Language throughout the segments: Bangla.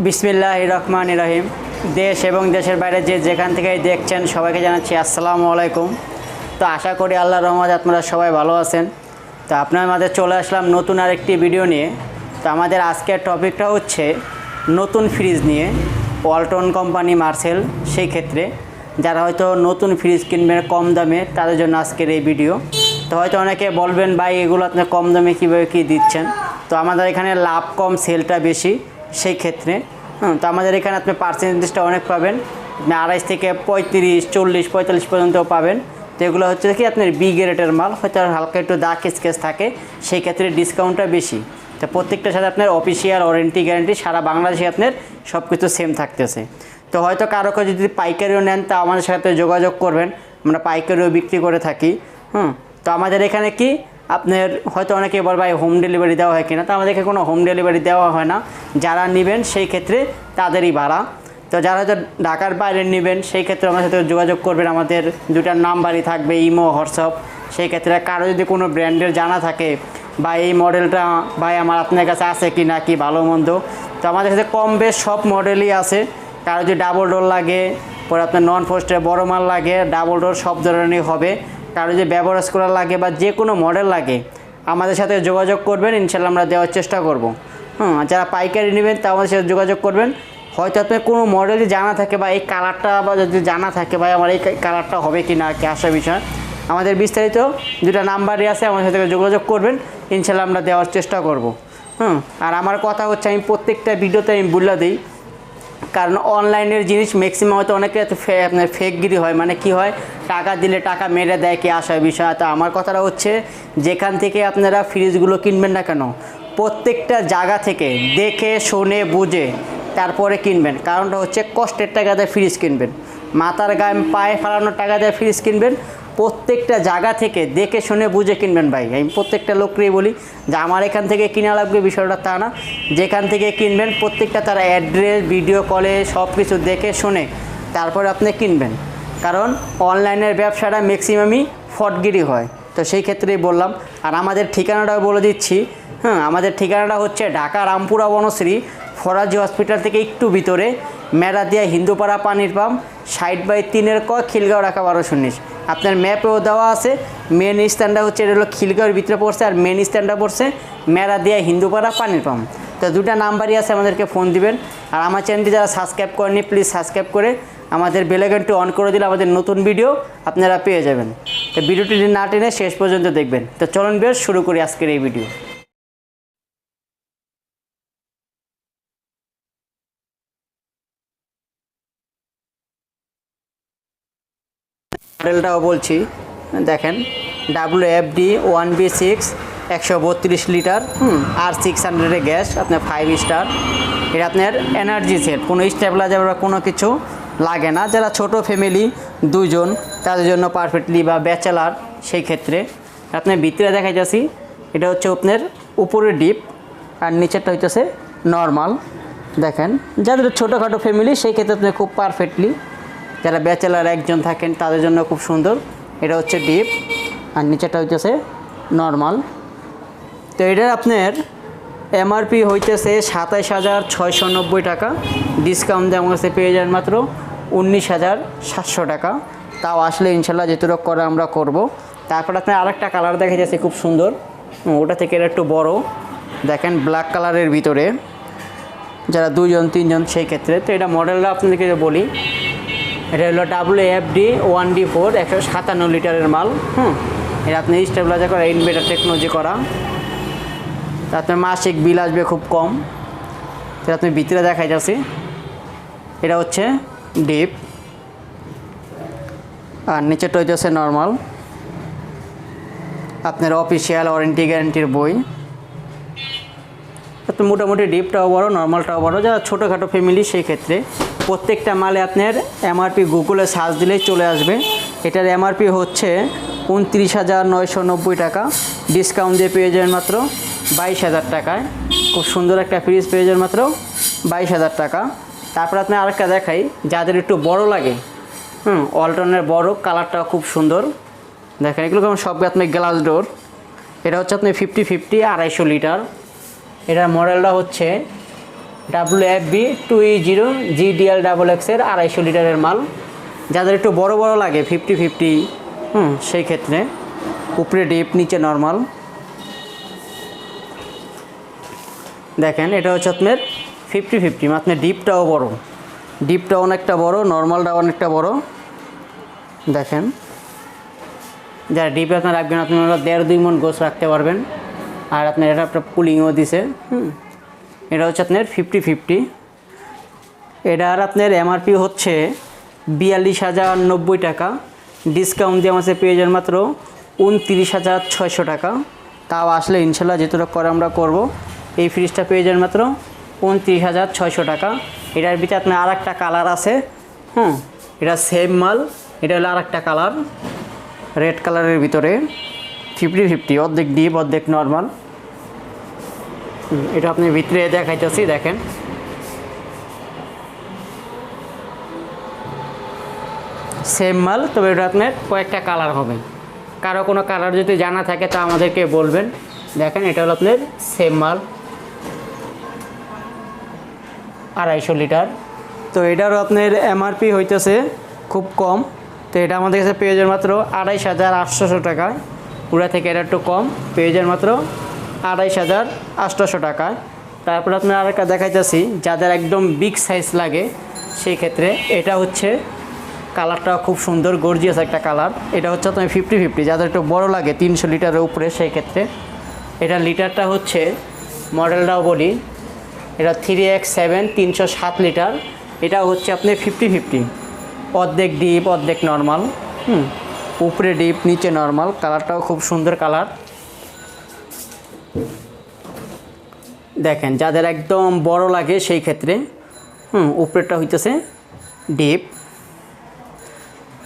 বিসমিল্লাহ রহমান রহিম। দেশ এবং দেশের বাইরে যে যেখান থেকে দেখছেন সবাইকে জানাচ্ছি আসসালামু আলাইকুম। তো আশা করি আল্লাহ রহমত, আপনারা সবাই ভালো আছেন। তো আপনার মাঝে চলে আসলাম নতুন আরেকটি ভিডিও নিয়ে। তো আমাদের আজকের টপিকটা হচ্ছে নতুন ফ্রিজ নিয়ে ওয়ালটন কোম্পানি মার্সেল সেই ক্ষেত্রে যারা হয়তো নতুন ফ্রিজ কিনবেন কম দামে, তাদের জন্য আজকের এই ভিডিও তো হয়তো অনেকে বলবেন, ভাই, এগুলো আপনি কম দামে কীভাবে কী দিচ্ছেন? তো আমাদের এখানে লাভ কম সেলটা বেশি। সেই ক্ষেত্রে। তো আমাদের এখানে আপনি পার্সেন্টেজটা অনেক পাবেন। আপনি আড়াইশ থেকে পঁয়ত্রিশ, চল্লিশ, পঁয়তাল্লিশ পর্যন্ত পাবেন। তো এগুলো হচ্ছে কি আপনার বি গ্রেডের মাল, হয়তো হালকা একটু দাগ স্কেচ থাকে, সেই ক্ষেত্রে ডিসকাউন্টটা বেশি। তো প্রত্যেকটার সাথে আপনার অফিসিয়াল ওয়ারেন্টি গ্যারেন্টি সারা বাংলাদেশে আপনার সব কিছু সেম থাকতেছে। তো হয়তো কারও কাছে যদি পাইকারিও নেন, তা আমাদের সাথে যোগাযোগ করবেন। আমরা পাইকারিও বিক্রি করে থাকি। হুম, তো আমাদের এখানে কি আপনার হয়তো অনেকে বল ভাই হোম ডেলিভারি দেওয়া হয় কিনা, তো আমাদেরকে কোনো হোম ডেলিভারি দেওয়া হয় না। যারা নেবেন সেই ক্ষেত্রে তাদেরই ভাড়া। তো যারা হয়তো ঢাকার বাইরে নেবেন, সেই ক্ষেত্রে আমার সাথে যোগাযোগ করবেন। আমাদের দুটার নাম্বারই থাকবে, ইমো, হোয়াটসঅ্যাপ। সেই ক্ষেত্রে কারও যদি কোনো ব্র্যান্ডের জানা থাকে বা এই মডেলটা ভাই আমার আপনার কাছে আছে কি না কি ভালো মন্দ? তো আমাদের কাছে কম বেশ সব মডেলই আছে। কারও যদি ডাবল ডোর লাগে, পরে আপনার নন ফোস্টের বড় মাল লাগে ডাবল ডোর সব ধরনেরই হবে। কারও যে ব্যবহার করা লাগে বা যে কোনো মডেল লাগে, আমাদের সাথে যোগাযোগ করবেন, ইনশাল্লাহ আমরা দেওয়ার চেষ্টা করব। হুম যারা পাইকারি নেবেন তা আমাদের সাথে যোগাযোগ করবেন। হয়তো আপনার কোনো মডেলই জানা থাকে বা এই কালারটা বা যদি জানা থাকে বা আমার এই কালারটা হবে কি না কি আসা বিষয়। আমাদের বিস্তারিত দুটা নাম্বারই আছে, আমাদের সাথে যোগাযোগ করবেন। ইনশাল্লাহ আমরা দেওয়ার চেষ্টা করব। হুম, আর আমার কথা হচ্ছে, আমি প্রত্যেকটা ভিডিওতে আমি বলে দিই। কারণ অনলাইনের জিনিস ম্যাক্সিমাম হয়তো অনেকে আপনার ফেকগিরি হয়। মানে কি হয়? টাকা দিলে টাকা মেরে দেয় কি আসার বিষয়। তো আমার কথাটা হচ্ছে, যেখান থেকে আপনারা ফ্রিজগুলো কিনবেন না কেন, প্রত্যেকটা জায়গা থেকে দেখে, শুনে, বুঝে তারপরে কিনবেন। কারণটা হচ্ছে কষ্টের টাকা দিয়ে ফ্রিজ কিনবেন। মাথার গায়ে পায়ে ফেলানোর টাকা দিয়ে ফ্রিজ কিনবেন। প্রত্যেকটা জায়গা থেকে দেখে শুনে বুঝে কিনবেন ভাই। আমি প্রত্যেকটা লোককেই বলি যে আমার এখান থেকে কিনা লাগবে বিষয়টা তা না। যেখান থেকে কিনবেন প্রত্যেকটা তার অ্যাড্রেস, ভিডিও কলে সব কিছু দেখে শুনে তারপরে আপনি কিনবেন। কারণ অনলাইনের ব্যবসাটা ম্যাক্সিমামই ফটগিরি হয়। তো সেই ক্ষেত্রেই বললাম, আর আমাদের ঠিকানাটাও বলে দিচ্ছি। হ্যাঁ আমাদের ঠিকানাটা হচ্ছে ঢাকা রামপুরা বনশ্রী, ফরাজি হসপিটাল থেকে একটু ভিতরে, মেরাদিয়া হিন্দুপাড়া পানির পাম্প সাইড বাই তিনের ক, খিলগাঁও রাখা বারোশো উনিশ। আপনার ম্যাপেও দেওয়া আছে মেন স্ট্যান্ডটা হচ্ছে, এটা হলো খিলগাঁওয়ের ভিতরে পড়ছে, আর মেন স্ট্যান্ডটা পড়ছে মেরাদিয়া হিন্দুপাড়া পানির পাম্প। তো দুটা নাম্বারই আছে, আমাদেরকে ফোন দিবেন। আর আমার চ্যানেলটি যারা সাবস্ক্রাইব করেনি প্লিজ সাবস্ক্রাইব করে আমাদের বেলাইকনটি অন করে দিলে আমাদের নতুন ভিডিও আপনারা পেয়ে যাবেন। তো ভিডিওটি না টেনে শেষ পর্যন্ত দেখবেন। তো চলুন বেশ, শুরু করি আজকের এই ভিডিও মডেলটাও বলছি, দেখেন W F D one B six একশো বত্রিশ লিটার আর সিক্স হান্ড্রেডের গ্যাস, আপনার ফাইভ স্টার এটা আপনার এনার্জি সেট কোনো স্টেবিলাইজার বা কোনো কিছু লাগে না। যারা ছোট ফ্যামিলি দুজন তাদের জন্য পারফেক্টলি বা ব্যাচেলার সেই ক্ষেত্রে। আপনার ভিতরে দেখা যাচ্ছি, এটা হচ্ছে আপনার উপরের ডিপ আর নিচেরটা হইতেছে নর্মাল দেখেন, যাদের ছোটোখাটো ফ্যামিলি সেই ক্ষেত্রে আপনি খুব পারফেক্টলি যারা ব্যাচেলার একজন থাকেন, তাদের জন্য খুব সুন্দর। এটা হচ্ছে ডিপ, আর নিচেটা হইতেছে নর্মাল। তো এটার আপনার এমআরপি হইতেছে সাতাইশ হাজার ছয়শো নব্বই টাকা। ডিসকাউন্ট দিয়ে আমার কাছে পেয়ে যান মাত্র উনিশ হাজার সাতশো টাকা। তাও আসলে ইনশাল্লাহ যেটুকু করে আমরা করব। তারপর আপনার আরেকটা কালার দেখা যাচ্ছে, খুব সুন্দর। ওটা থেকে এটা একটু বড়। দেখেন ব্ল্যাক কালারের ভিতরে। যারা দুজন তিনজন, সেই ক্ষেত্রে। তো এটা মডেলটা আপনাদেরকে বলি এটা হলো W F D one D four একশো সাতান্ন লিটারের মাল, হুম। এটা আপনি স্টেবিলাইজার করা ইনভেটার টেকনোলজি করা। তা আপনার মাসিক বিল আসবে খুব কম। এটা আপনি ভিতরে দেখাই যাচ্ছি এটা হচ্ছে ডিপ। আর নিচেটা হচ্ছে নর্মাল আপনার অফিসিয়াল ওয়ারেন্টি গ্যারেন্টির বই। তো মোটামুটি ডিপটাও বড় নর্মালটাও বড়। যারা ছোটোখাটো ফ্যামিলি সেই ক্ষেত্রে প্রত্যেকটা মালে আপনার এমআরপি গুগলে সার্চ দিলেই চলে আসবে। এটার এমআরপি হচ্ছে উনত্রিশ হাজার নয়শো নব্বই টাকা। ডিসকাউন্ট দিয়ে পেয়ে যাবেন মাত্র বাইশ হাজার টাকায়। খুব সুন্দর একটা ফ্রিজ পেয়ে যাবেন মাত্র বাইশ হাজার টাকা। তারপর আপনি আরেকটা দেখাই, যাদের একটু বড় লাগে। হুম অল্টনের বড়, কালারটাও খুব সুন্দর। দেখেন, এগুলো কেমন সব আপনি গ্লাস ডোর এটা হচ্ছে আপনি ফিফটি ফিফটি আড়াইশো লিটার। এটার মডেলটা হচ্ছে W F B two E zero GDL double এক্সের আড়াইশো লিটারের মাল। যাদের একটু বড় বড় লাগে, ফিফটি ফিফটি, হুম, সেই ক্ষেত্রে উপরে ডিপ, নিচে নর্মাল। দেখেন, এটা হচ্ছে আপনার ফিফটি ফিফটি আপনার ডিপটাও বড়। ডিপটা অনেকটা বড়, নর্মালটা অনেকটা বড়। দেখেন, যারা ডিপে আপনার রাখবেন, আপনারা দেড় দুই মন গোছ রাখতে পারবেন। আর আপনার এটা আপনার কুলিংও দিছে, হুম। এটা হচ্ছে আপনার ফিফটি ফিফটি এটার আপনার এমআরপি হচ্ছে বিয়াল্লিশ হাজার নব্বই টাকা। ডিসকাউন্ট দিয়ে আমাদের পেয়ে যান মাত্র উনত্রিশ হাজার ছয়শো টাকা। তাও আসলে ইনশাল্লাহ যেটুকু করে আমরা করব। এই ফ্রিজটা পেয়ে যান মাত্র উনত্রিশ হাজার ছয়শো টাকা। এটার ভিতরে আপনার আর একটা কালার আছে। হুম, এটা সেম মাল। এটা হলো আর একটা কালার রেড কালারের ভিতরে। ফিফটি ফিফটি অর্ধেক ডিপ অর্ধেক নর্মাল এটা আপনি ভিতরে দেখাইতেছি, দেখেন। সেম মাল, তবে এটা আপনার কয়েকটা কালার হবে। কারও কোনো কালার যদি জানা থাকে, তা আমাদেরকে বলবেন। দেখেন, এটা হলো আপনার সেম মাল। আড়াইশো লিটার। তো এটারও আপনার এমআরপি হইতেছে খুব কম। তো এটা আমাদের কাছে পেয়ে যান মাত্র আড়াইশ হাজার আটশোশো টাকায় পুরা থেকে এটা একটু কম। পেয়ে যান মাত্র আড়াইশ হাজার আটশোশো টাকা তারপর আপনার আরেকটা দেখাইতেছি, যাদের একদম বিগ সাইজ লাগে, সেই ক্ষেত্রে এটা হচ্ছে কালারটা খুব সুন্দর গর্জিয়াস একটা কালার এটা হচ্ছে আপনার ফিফটি ফিফটি যাদের একটু বড় লাগে, তিনশো লিটারের উপরে, সেই ক্ষেত্রে। এটা লিটারটা হচ্ছে মডেলটাও বলি, এটা থ্রি এক্স সেভেন তিনশো সাত লিটার। এটা হচ্ছে আপনি ফিফটি ফিফটি অর্ধেক ডিপ অর্ধেক নর্মাল হুম। উপরে ডিপ নিচে নর্মাল কালারটাও খুব সুন্দর কালার দেখেন, যাদের একদম বড় লাগে সেই ক্ষেত্রে, হুম, উপরেরটা হইতেছে ডিপ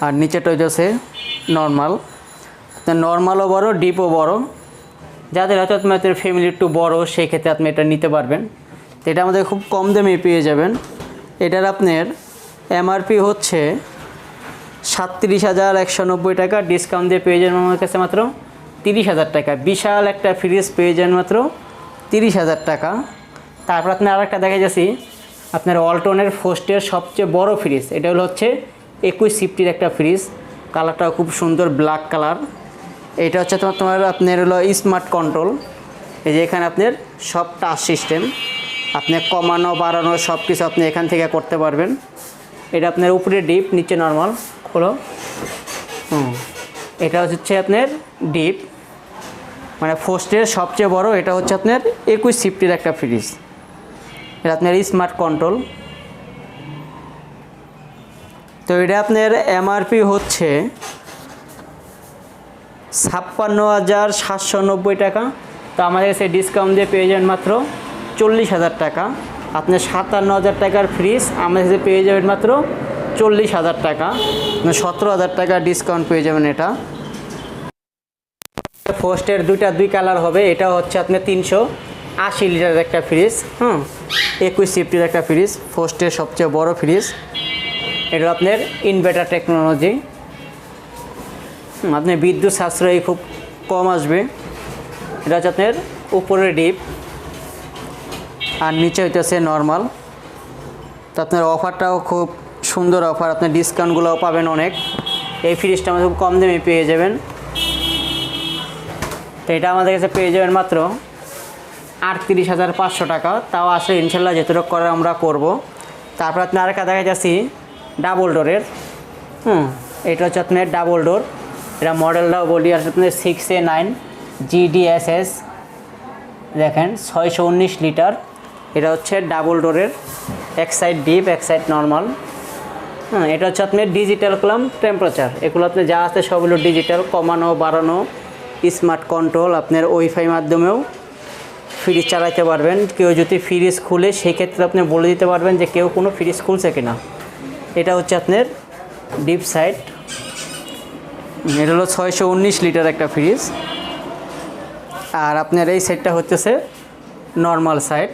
আর নিচেটা হইতেছে নর্মাল নর্মালও বড় ডিপও বড়। যাদের হয়তো আপনাদের ফ্যামিলি একটু বড়, সেই ক্ষেত্রে আপনি এটা নিতে পারবেন। তো এটা আমাদের খুব কম দামে পেয়ে যাবেন। এটার আপনার এমআরপি হচ্ছে সাতত্রিশ হাজার একশো নব্বই টাকা। ডিসকাউন্ট দিয়ে পেয়ে যাবেন আমার কাছে মাত্র। তিরিশ হাজার টাকা। বিশাল একটা ফ্রিজ পেয়ে যান মাত্র তিরিশ হাজার টাকা। তারপর আপনি আর একটা দেখা যাচ্ছি। আপনার অল্টনের ফোস্টের সবচেয়ে বড় ফ্রিজ এটা হলো হচ্ছে একুশ সিফটির একটা ফ্রিজ কালারটাও খুব সুন্দর ব্ল্যাক কালার এটা হচ্ছে তোমার তোমার আপনার হলো স্মার্ট কন্ট্রোল এই যে এখানে আপনার সব টাচ সিস্টেম আপনি কমানো, বাড়ানো সব কিছু আপনি এখান থেকে করতে পারবেন। এটা আপনার উপরে ডিপ নিচে নর্মাল হলো হুম। এটা হচ্ছে আপনার ডিপ মানে ফোস্টের সবচেয়ে বড়, এটা হচ্ছে আপনার একুশ সিফটির একটা ফ্রিজ। এটা আপনার স্মার্ট কন্ট্রোল তো এটা আপনার এমআরপি হচ্ছে ছাপ্পান্ন হাজার সাতশো নব্বই টাকা। তো আমাদের কাছে ডিসকাউন্ট দিয়ে পেয়ে যাবেন মাত্র চল্লিশ হাজার টাকা। আপনার সাতান্ন হাজার টাকার ফ্রিজ আমাদের কাছে পেয়ে যাবেন মাত্র চল্লিশ হাজার টাকা। মানে সতেরো হাজার টাকা ডিসকাউন্ট পেয়ে যাবেন এটা। ফোস্টের দুইটা দুই কালার হবে। এটা হচ্ছে আপনার তিনশো আশি লিটারের একটা ফ্রিজ, হুম? একুশ সিফটির একটা ফ্রিজ ফোস্টের সবচেয়ে বড় ফ্রিজ। এটা আপনার ইনভার্টার টেকনোলজি আপনার বিদ্যুৎ সাশ্রয়ী খুব কম আসবে। এটা হচ্ছে আপনার উপরে ডিপ। আর নিচে হইতেছে নর্মাল তো আপনার অফারটাও খুব সুন্দর অফার। আপনার ডিসকাউন্টগুলোও পাবেন অনেক। এই ফ্রিজটা আমাদের খুব কম দামে পেয়ে যাবেন। তো এটা আমাদের কাছে পেয়ে যাবেন মাত্র আটত্রিশ হাজার পাঁচশো টাকা। তাও আসলে ইনশাল্লাহ যেটুকু করে আমরা করব। তারপর আপনি আরেকটা দেখা যাচ্ছি ডাবল ডোরের। হুম, এটা হচ্ছে আপনার ডাবল ডোর। এটা মডেলটাও বলি, আর আপনার সিক্স এ নাইন জিডিএসএস দেখেন, ছয়শো উনিশ লিটার। এটা হচ্ছে ডাবল ডোরের। এক সাইড ডিপ এক সাইড নর্মাল হ্যাঁ এটা হচ্ছে আপনার ডিজিটাল ক্লাম টেম্পারেচার এগুলো আপনি যা আছে সবগুলো ডিজিটাল কমানো, বাড়ানো। স্মার্ট কন্ট্রোল আপনার ওয়াইফাই মাধ্যমেও ফ্রিজ চালাতে পারবেন। কেউ যদি ফ্রিজ খুলে সেক্ষেত্রে আপনি বলে দিতে পারবেন যে কেউ কোনো ফ্রিজ খুলছে কিনা। এটা হচ্ছে আপনার ডিপ সাইড এটা হলো ছয়শো উনিশ লিটার একটা ফ্রিজ আর আপনার এই সাইডটা হচ্ছে নর্মাল সাইড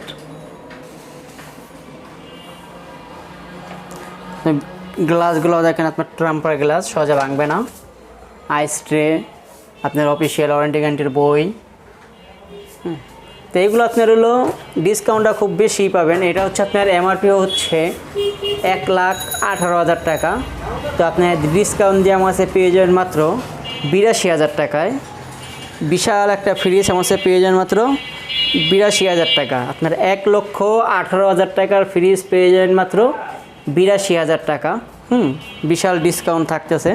গ্লাসগুলো দেখেন, আপনার ট্রাম্পার গ্লাস সহজে ভাঙবে না। আইস ট্রে আপনার অফিসিয়াল ওয়ারেন্টি গ্যারান্টির বই। তো এইগুলো আপনার হলো ডিসকাউন্টটা খুব বেশি পাবেন। এটা হচ্ছে আপনার এমআরপি হচ্ছে এক লাখ আঠারো হাজার টাকা। তো আপনার ডিসকাউন্ট দিয়ে আমার পেয়ে যাবেন মাত্র বিরাশি হাজার টাকায়। বিশাল একটা ফ্রিজ আমার পেয়ে যাবেন মাত্র বিরাশি হাজার টাকা। আপনার এক লক্ষ আঠারো হাজার টাকার ফ্রিজ পেয়ে যাবেন মাত্র বিরাশি হাজার টাকা। হুম, বিশাল ডিসকাউন্ট থাকতেছে।